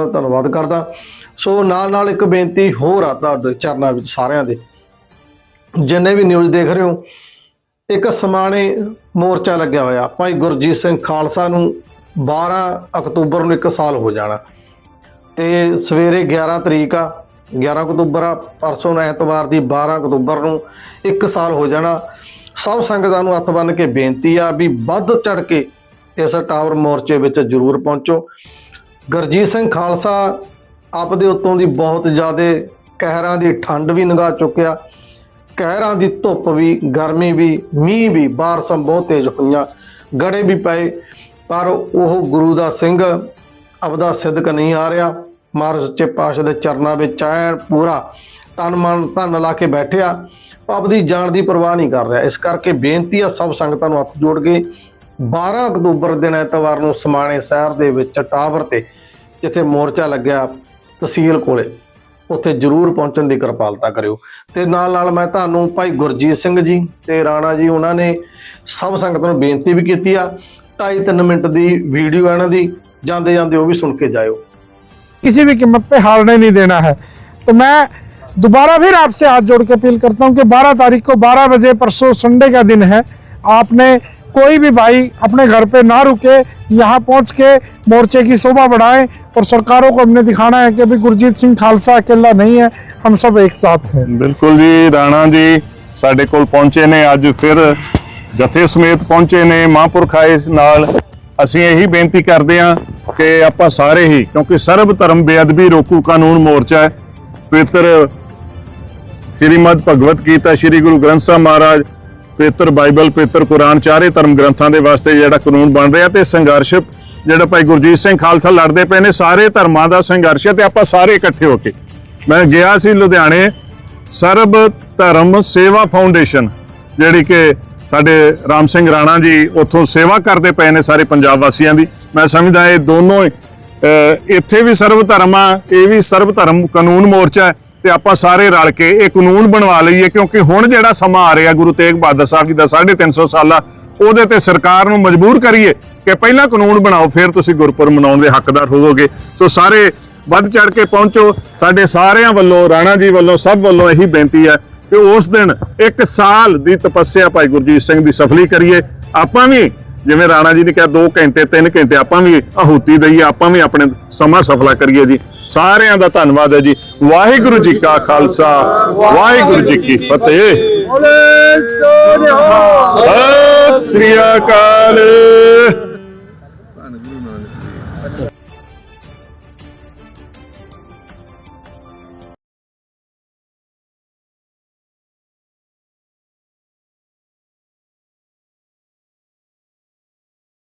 ਦਾ ਧੰਨਵਾਦ ਕਰਦਾ। ਸੋ ਨਾਲ ਨਾਲ ਇੱਕ ਬੇਨਤੀ ਹੋਰ ਆ ਤੁਹਾਡੇ ਚਰਨਾਂ ਵਿੱਚ ਸਾਰਿਆਂ ਦੇ। ਜਿੰਨੇ ਵੀ ਨਿਊਜ਼ ਦੇਖ ਰਹੇ ਹੋ, ਇੱਕ ਸਮਾਣੇ ਮੋਰਚਾ ਲੱਗਿਆ ਹੋਇਆ। ਭਾਈ ਗੁਰਜੀਤ ਸਿੰਘ ਖਾਲਸਾ ਨੂੰ 12 ਅਕਤੂਬਰ ਨੂੰ 1 ਸਾਲ ਹੋ ਜਾਣਾ। ਤੇ ਸਵੇਰੇ 11 ਤਰੀਕ ਆ 11 ਅਕਤੂਬਰ ਆ, ਪਰਸੋਂ ਐਤਵਾਰ ਦੀ 12 ਅਕਤੂਬਰ ਨੂੰ 1 ਸਾਲ ਹੋ ਜਾਣਾ। ਸਭ ਸੰਗਤਾਂ ਨੂੰ ਹੱਥ ਬੰਨ੍ਹ ਕੇ ਬੇਨਤੀ ਆ ਵੀ ਵੱਧ ਚੜ ਕੇ ਇਸ ਟਾਵਰ ਮੋਰਚੇ ਵਿੱਚ ਜ਼ਰੂਰ ਪਹੁੰਚੋ। ਗੁਰਜੀਤ ਸਿੰਘ ਖਾਲਸਾ ਆਪਦੇ ਉੱਤੋਂ ਦੀ ਬਹੁਤ ਜ਼ਿਆਦਾ ਕਹਿਰਾਂ ਦੀ ਠੰਡ ਵੀ ਲੰਘਾ ਚੁੱਕਿਆ। ਕਹਿਰਾਂ ਦੀ ਧੁੱਪ ਵੀ, ਗਰਮੀ ਵੀ, ਮੀਂਹ ਵੀ, ਬਾਰਸਾਂ ਬਹੁਤ ਤੇਜ਼ ਹੋਈਆਂ। ਗੜੇ ਵੀ ਪਏ, ਪਰ ਉਹ ਗੁਰੂ ਦਾ ਸਿੰਘ ਆਪਦਾ ਸਿੱਧਕ ਨਹੀਂ ਆ ਰਿਹਾ। ਮਹਾਰਾਜ ਸੱਚੇ ਪਾਤਸ਼ਾਹ ਦੇ ਚਰਨਾਂ ਵਿੱਚ ਐਨ ਪੂਰਾ, ਤਨ ਮਨ ਧਨ ਲਾ ਕੇ ਬੈਠਿਆ। ਆਪਦੀ ਜਾਨ ਦੀ ਪਰਵਾਹ ਨਹੀਂ ਕਰ ਰਿਹਾ। ਇਸ ਕਰਕੇ ਬੇਨਤੀ ਆ ਸਭ ਸੰਗਤਾਂ ਨੂੰ ਹੱਥ ਜੋੜ ਕੇ 12 ਅਕਤੂਬਰ ਦਿਨ ਐਤਵਾਰ ਨੂੰ ਸਮਾਣੇ ਸ਼ਹਿਰ ਦੇ ਵਿੱਚ ਟਾਵਰ ਤੇ ਜਿੱਥੇ ਮੋਰਚਾ ਲੱਗਿਆ ਤਹਿਸੀਲ ਕੋਲੇ ਉੱਥੇ ਜ਼ਰੂਰ ਪਹੁੰਚਣ ਦੀ ਕਿਰਪਾਲਤਾ ਕਰਿਓ ਤੇ ਨਾਲ ਨਾਲ ਮੈਂ ਤੁਹਾਨੂੰ ਭਾਈ ਗੁਰਜੀਤ ਸਿੰਘ ਜੀ ਤੇ ਰਾਣਾ ਜੀ ਉਹਨਾਂ ਨੇ ਸਭ ਸੰਗਤ ਨੂੰ ਬੇਨਤੀ ਵੀ ਕੀਤੀ ਆ 2.5 ਮਿੰਟ ਦੀ ਵੀਡੀਓ ਇਹਨਾਂ ਦੀ ਜਾਂਦੇ ਜਾਂਦੇ ਉਹ ਵੀ ਸੁਣ ਕੇ ਜਾਇਓ किसी भी कीमत पे हारने नहीं देना है तो मैं दोबारा फिर आपसे हाथ जोड़ के अपील करता हूं कि 12 तारीख को 12 बजे परसों संडे का दिन है आपने कोई भी भाई अपने घर पे ना रुके यहाँ पहुंच के मोर्चे की शोभा बढ़ाएं और सरकारों को हमने दिखाना है कि भी गुरजीत सिंह खालसा अकेला नहीं है हम सब एक साथ हैं ਬਿਲਕੁਲ ਜੀ ਰਾਣਾ ਜੀ ਸਾਡੇ ਕੋਲ ਪਹੁੰਚੇ ਨੇ ਅੱਜ ਫਿਰ ਜਥੇ ਸਮੇਤ ਪਹੁੰਚੇ ਨੇ ਮਹਾਂਪੁਰਖ ਆਏ ਇਸ ਨਾਲ ਅਸੀਂ ਇਹੀ ਬੇਨਤੀ ਕਰਦੇ ਹਾਂ ਕਿ ਆਪਾਂ ਸਾਰੇ ਹੀ ਕਿਉਂਕਿ ਸਰਬ ਧਰਮ ਬੇਅਦਬੀ ਰੋਕੂ ਕਾਨੂੰਨ ਮੋਰਚਾ ਹੈ ਪਵਿੱਤਰ ਸ਼੍ਰੀਮਦ ਭਗਵਤ ਗੀਤਾ ਸ਼੍ਰੀ ਗੁਰੂ ਗ੍ਰੰਥ ਸਾਹਿਬ ਮਹਾਰਾਜ ਪਵਿੱਤਰ ਬਾਈਬਲ, ਪਵਿੱਤਰ ਕੁਰਾਨ, ਚਾਰੇ ਧਰਮ ਗ੍ਰੰਥਾਂ ਦੇ ਵਾਸਤੇ ਜਿਹੜਾ ਕਾਨੂੰਨ ਬਣ ਰਿਹਾ ਤੇ ਸੰਘਰਸ਼ ਜਿਹੜਾ ਭਾਈ ਗੁਰਜੀਤ ਸਿੰਘ ਖਾਲਸਾ ਲੜਦੇ ਪਏ ਨੇ, ਸਾਰੇ ਧਰਮਾਂ ਦਾ ਸੰਘਰਸ਼ ਹੈ ਤੇ ਆਪਾਂ ਸਾਰੇ ਇਕੱਠੇ ਹੋ ਕੇ। ਮੈਂ ਗਿਆ ਸੀ ਲੁਧਿਆਣੇ, ਸਰਬ ਧਰਮ ਸੇਵਾ ਫਾਊਂਡੇਸ਼ਨ, ਜਿਹੜੀ ਕਿ ਸਾਡੇ ਰਾਮ ਸਿੰਘ ਰਾਣਾ ਜੀ ਉੱਥੋਂ ਸੇਵਾ ਕਰਦੇ ਪਏ ਨੇ ਸਾਰੇ ਪੰਜਾਬ ਵਾਸੀਆਂ ਦੀ। ਮੈਂ ਸਮਝਦਾ ਇਹ ਦੋਨੋਂ ਇੱਥੇ ਵੀ ਸਰਬ ਧਰਮ ਆ, ਇਹ ਵੀ ਸਰਬ ਧਰਮ ਕਾਨੂੰਨ ਮੋਰਚਾ ਹੈ। ਤੇ ਆਪਾਂ ਸਾਰੇ ਰਲ ਕੇ ਇਹ ਕਾਨੂੰਨ ਬਣਵਾ ਲਈਏ, ਕਿਉਂਕਿ ਹੁਣ ਜਿਹੜਾ ਸਮਾਂ ਆ ਰਿਹਾ, ਗੁਰੂ ਤੇਗ ਬਹਾਦਰ ਸਾਹਿਬ ਜੀ ਦਾ 350 ਸਾਲਾ, ਉਹਦੇ ਤੇ ਸਰਕਾਰ ਨੂੰ ਮਜਬੂਰ ਕਰੀਏ ਕਿ ਪਹਿਲਾਂ ਕਾਨੂੰਨ ਬਣਾਓ, ਫਿਰ ਤੁਸੀਂ ਗੁਰਪੁਰਬ ਮਨਾਉਣ ਦੇ ਹੱਕਦਾਰ ਹੋਵੋਗੇ। ਸੋ ਸਾਰੇ ਵੱਧ ਚੜ ਕੇ ਪਹੁੰਚੋ, ਸਾਡੇ ਸਾਰਿਆਂ ਵੱਲੋਂ, ਰਾਣਾ ਜੀ ਵੱਲੋਂ, ਸਭ ਵੱਲੋਂ ਇਹੀ ਬੇਨਤੀ ਹੈ ਕਿ ਉਸ ਦਿਨ ਇੱਕ ਸਾਲ ਦੀ ਤਪੱਸਿਆ ਭਾਈ ਗੁਰਜੀਤ ਸਿੰਘ ਦੀ ਸਫਲੀ ਕਰੀਏ। ਆਪਾਂ ਵੀ ਜਿਵੇਂ ਰਾਣਾ ਜੀ ਨੇ ਕਿਹਾ 2 ਘੰਟੇ 3 ਘੰਟੇ ਆਪਾਂ ਵੀ ਆਹੂਤੀ ਦਈਏ ਆਪਾਂ ਵੀ ਆਪਣੇ ਸਮਾਂ ਸਫਲਾ ਕਰੀਏ ਜੀ। ਸਾਰਿਆਂ ਦਾ ਧੰਨਵਾਦ ਹੈ ਜੀ। ਵਾਹਿਗੁਰੂ ਜੀ ਕਾ ਖਾਲਸਾ ਵਾਹਿਗੁਰੂ ਜੀ ਕੀ ਫਤਿਹ। ਸਤਿ ਸ੍ਰੀ ਅਕਾਲ।